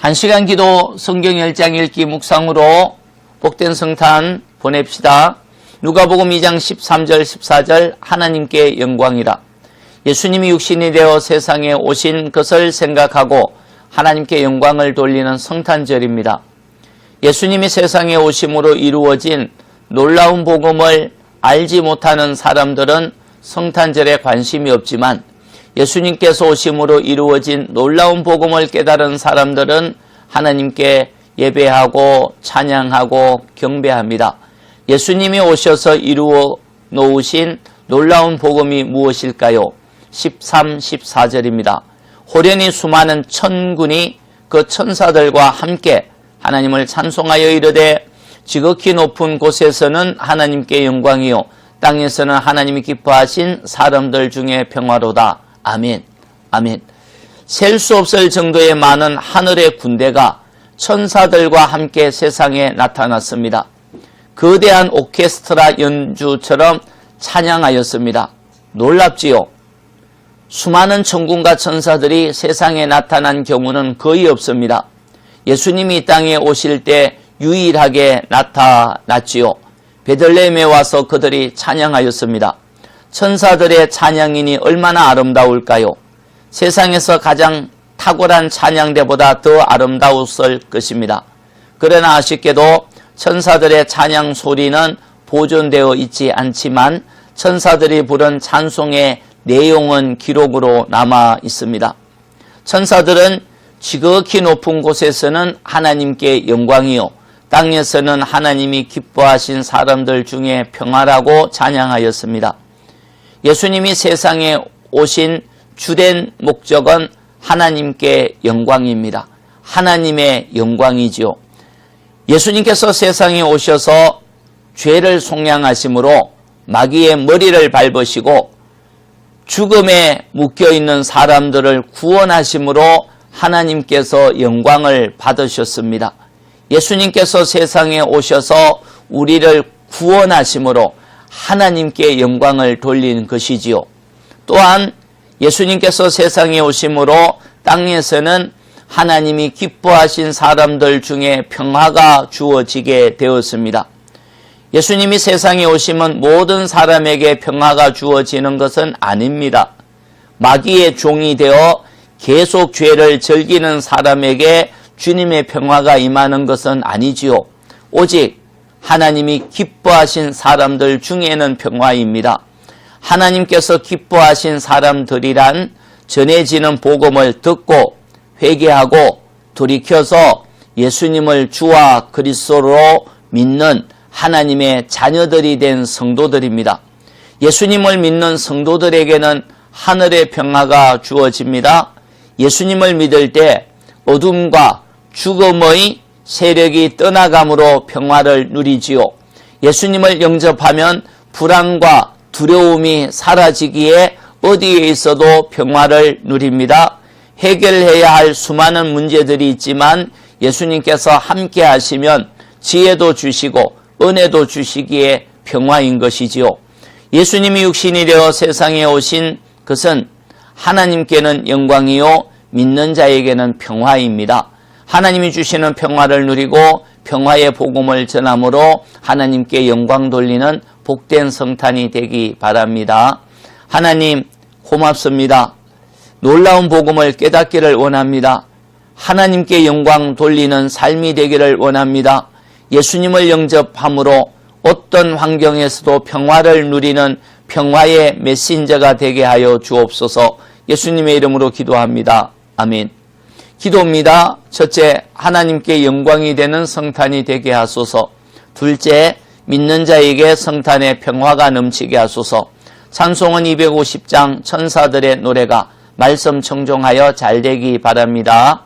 한 시간 기도 성경 1장 읽기 묵상으로 복된 성탄 보냅시다. 누가복음 2장 13절 14절 하나님께 영광이라. 예수님이 육신이 되어 세상에 오신 것을 생각하고 하나님께 영광을 돌리는 성탄절입니다. 예수님이 세상에 오심으로 이루어진 놀라운 복음을 알지 못하는 사람들은 성탄절에 관심이 없지만 예수님께서 오심으로 이루어진 놀라운 복음을 깨달은 사람들은 하나님께 예배하고 찬양하고 경배합니다. 예수님이 오셔서 이루어 놓으신 놀라운 복음이 무엇일까요? 13, 14절입니다. 호련히 수많은 천군이 그 천사들과 함께 하나님을 찬송하여 이르되 지극히 높은 곳에서는 하나님께 영광이요 땅에서는 하나님이 기뻐하신 사람들 중에 평화로다. 아멘. 아멘. 셀 수 없을 정도의 많은 하늘의 군대가 천사들과 함께 세상에 나타났습니다. 거대한 오케스트라 연주처럼 찬양하였습니다. 놀랍지요? 수많은 천군과 천사들이 세상에 나타난 경우는 거의 없습니다. 예수님이 이 땅에 오실 때 유일하게 나타났지요. 베들레헴에 와서 그들이 찬양하였습니다. 천사들의 찬양이니 얼마나 아름다울까요? 세상에서 가장 탁월한 찬양대보다 더 아름다웠을 것입니다. 그러나 아쉽게도 천사들의 찬양 소리는 보존되어 있지 않지만 천사들이 부른 찬송의 내용은 기록으로 남아 있습니다. 천사들은 지극히 높은 곳에서는 하나님께 영광이요 땅에서는 하나님이 기뻐하신 사람들 중에 평화라고 찬양하였습니다. 예수님이 세상에 오신 주된 목적은 하나님께 영광입니다. 하나님의 영광이지요. 예수님께서 세상에 오셔서 죄를 속량하심으로 마귀의 머리를 밟으시고 죽음에 묶여 있는 사람들을 구원하심으로 하나님께서 영광을 받으셨습니다. 예수님께서 세상에 오셔서 우리를 구원하심으로 하나님께 영광을 돌리는 것이지요. 또한 예수님께서 세상에 오심으로 땅에서는 하나님이 기뻐하신 사람들 중에 평화가 주어지게 되었습니다. 예수님이 세상에 오시면 모든 사람에게 평화가 주어지는 것은 아닙니다. 마귀의 종이 되어 계속 죄를 즐기는 사람에게 주님의 평화가 임하는 것은 아니지요. 오직 하나님이 기뻐하신 사람들 중에는 평화입니다. 하나님께서 기뻐하신 사람들이란 전해지는 복음을 듣고 회개하고 돌이켜서 예수님을 주와 그리스도로 믿는 하나님의 자녀들이 된 성도들입니다. 예수님을 믿는 성도들에게는 하늘의 평화가 주어집니다. 예수님을 믿을 때 어둠과 죽음의 세력이 떠나감으로 평화를 누리지요. 예수님을 영접하면 불안과 두려움이 사라지기에 어디에 있어도 평화를 누립니다. 해결해야 할 수많은 문제들이 있지만 예수님께서 함께 하시면 지혜도 주시고 은혜도 주시기에 평화인 것이지요. 예수님이 육신이 되어 세상에 오신 것은 하나님께는 영광이요 믿는 자에게는 평화입니다. 하나님이 주시는 평화를 누리고 평화의 복음을 전함으로 하나님께 영광 돌리는 복된 성탄이 되기 바랍니다. 하나님 고맙습니다. 놀라운 복음을 깨닫기를 원합니다. 하나님께 영광 돌리는 삶이 되기를 원합니다. 예수님을 영접함으로 어떤 환경에서도 평화를 누리는 평화의 메신저가 되게 하여 주옵소서 예수님의 이름으로 기도합니다. 아멘. 기도입니다. 첫째, 하나님께 영광이 되는 성탄이 되게 하소서. 둘째, 믿는 자에게 성탄의 평화가 넘치게 하소서. 찬송은 250장 천사들의 노래가 말씀 청종하여 잘 되기 바랍니다.